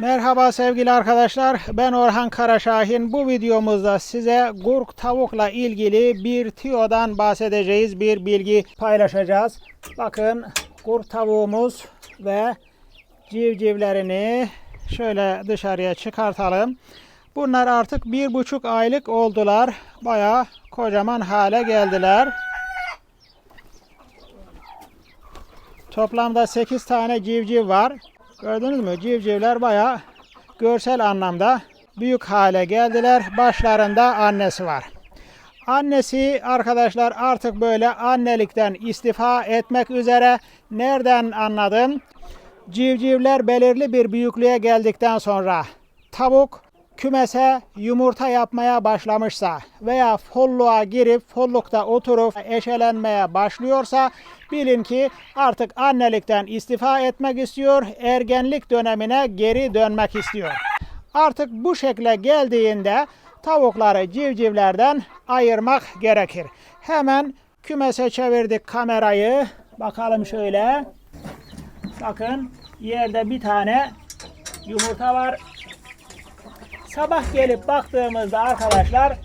Merhaba sevgili arkadaşlar. Ben Orhan Karaşahin. Bu videomuzda size gurk tavukla ilgili bir tiyodan bahsedeceğiz. Bir bilgi paylaşacağız. Bakın gurk tavuğumuz ve civcivlerini şöyle dışarıya çıkartalım. Bunlar artık bir buçuk aylık oldular. Bayağı kocaman hale geldiler. Toplamda 8 tane civciv var. Gördünüz mü? Civcivler bayağı görsel anlamda büyük hale geldiler. Başlarında annesi var. Annesi arkadaşlar artık böyle annelikten istifa etmek üzere. Nereden anladım? Civcivler belirli bir büyüklüğe geldikten sonra tavuk kümese yumurta yapmaya başlamışsa veya folluğa girip follukta oturup eşelenmeye başlıyorsa bilin ki artık annelikten istifa etmek istiyor, ergenlik dönemine geri dönmek istiyor. Artık bu şekle geldiğinde tavukları civcivlerden ayırmak gerekir. Hemen kümese çevirdik kamerayı. Bakalım şöyle. Bakın yerde bir tane yumurta var. Sabah gelip baktığımızda arkadaşlar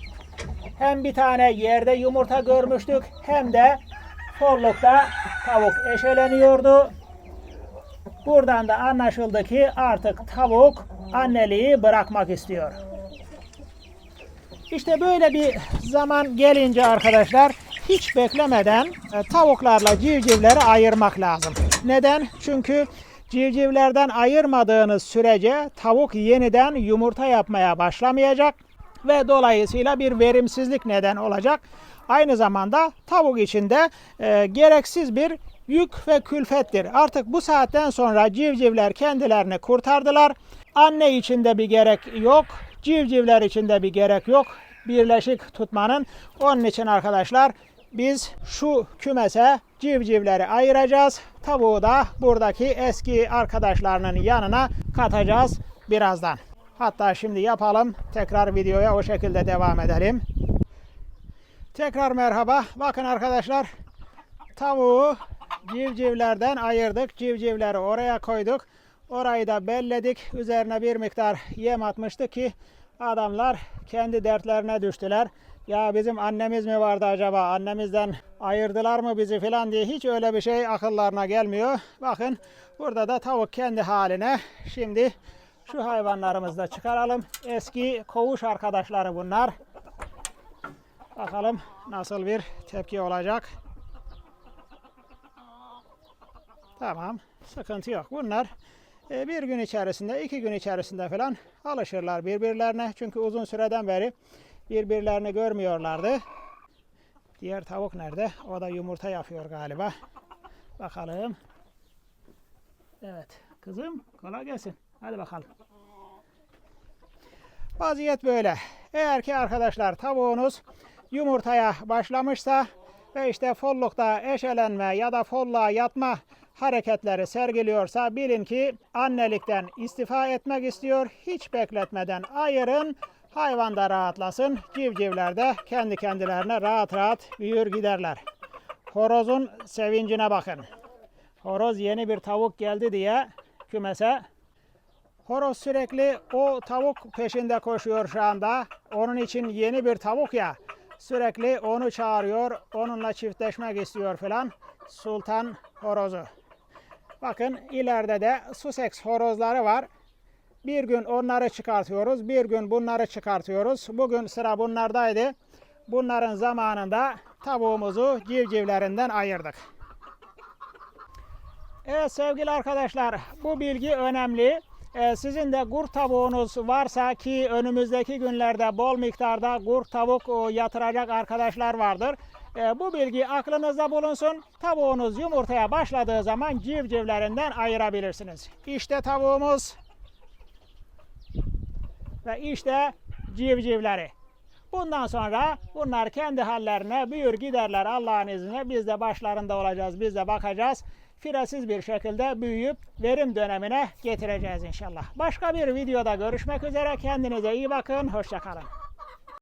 hem bir tane yerde yumurta görmüştük hem de forlukta tavuk eşeleniyordu. Buradan da anlaşıldı ki artık tavuk anneliği bırakmak istiyor. İşte böyle bir zaman gelince arkadaşlar hiç beklemeden e, tavuklarla civcivleri ayırmak lazım. Neden? Çünkü civcivlerden ayırmadığınız sürece tavuk yeniden yumurta yapmaya başlamayacak ve dolayısıyla bir verimsizlik neden olacak. Aynı zamanda tavuk içinde e, gereksiz bir yük ve külfettir. Artık bu saatten sonra civcivler kendilerini kurtardılar. Anne içinde bir gerek yok. Civcivler içinde bir gerek yok. Birleşik tutmanın. Onun için arkadaşlar biz şu kümese civcivleri ayıracağız. Tavuğu da buradaki eski arkadaşlarının yanına katacağız birazdan. Hatta şimdi yapalım. Tekrar videoya o şekilde devam edelim. Tekrar merhaba. Bakın arkadaşlar tavuğu civcivlerden ayırdık. Civcivleri oraya koyduk. Orayı da belledik. Üzerine bir miktar yem atmıştık ki adamlar kendi dertlerine düştüler. Ya bizim annemiz mi vardı acaba? Annemizden ayırdılar mı bizi falan diye hiç öyle bir şey akıllarına gelmiyor. Bakın burada da tavuk kendi haline. Şimdi şu hayvanlarımızı da çıkaralım. Eski koğuş arkadaşları bunlar. Bakalım nasıl bir tepki olacak. Tamam, sıkıntı yok. Bunlar e, bir gün içerisinde, iki gün içerisinde falan alışırlar birbirlerine. Çünkü uzun süreden beri birbirlerini görmüyorlardı. Diğer tavuk nerede? O da yumurta yapıyor galiba. Bakalım. Evet, kızım kolay gelsin. Hadi bakalım. Vaziyet böyle. Eğer ki arkadaşlar tavuğunuz yumurtaya başlamışsa ve işte follukta eşelenme ya da folluğa yatma hareketleri sergiliyorsa bilin ki annelikten istifa etmek istiyor. Hiç bekletmeden ayırın. Hayvan da rahatlasın. Civcivler de kendi kendilerine rahat rahat büyür giderler. Horozun sevincine bakın. Horoz yeni bir tavuk geldi diye kümese Horoz sürekli o tavuk peşinde koşuyor şu anda. Onun için yeni bir tavuk ya. Sürekli onu çağırıyor. Onunla çiftleşmek istiyor falan. Sultan horozu. Bakın ileride de Sussex horozları var. Bir gün onları çıkartıyoruz. Bir gün bunları çıkartıyoruz. Bugün sıra bunlardaydı. Bunların zamanında tavuğumuzu civcivlerinden ayırdık. Evet sevgili arkadaşlar bu bilgi önemli. Ee, sizin de kurt tavuğunuz varsa ki önümüzdeki günlerde bol miktarda kurt tavuk e, yatıracak arkadaşlar vardır. Ee, bu bilgi aklınızda bulunsun. Tavuğunuz yumurtaya başladığı zaman civcivlerinden ayırabilirsiniz. İşte tavuğumuz ve işte civcivleri. Bundan sonra bunlar kendi hallerine büyür giderler Allah'ın izniyle. Biz de başlarında olacağız, biz de bakacağız. Firesiz bir şekilde büyüyüp verim dönemine getireceğiz inşallah. Başka bir videoda görüşmek üzere. Kendinize iyi bakın. Hoşçakalın.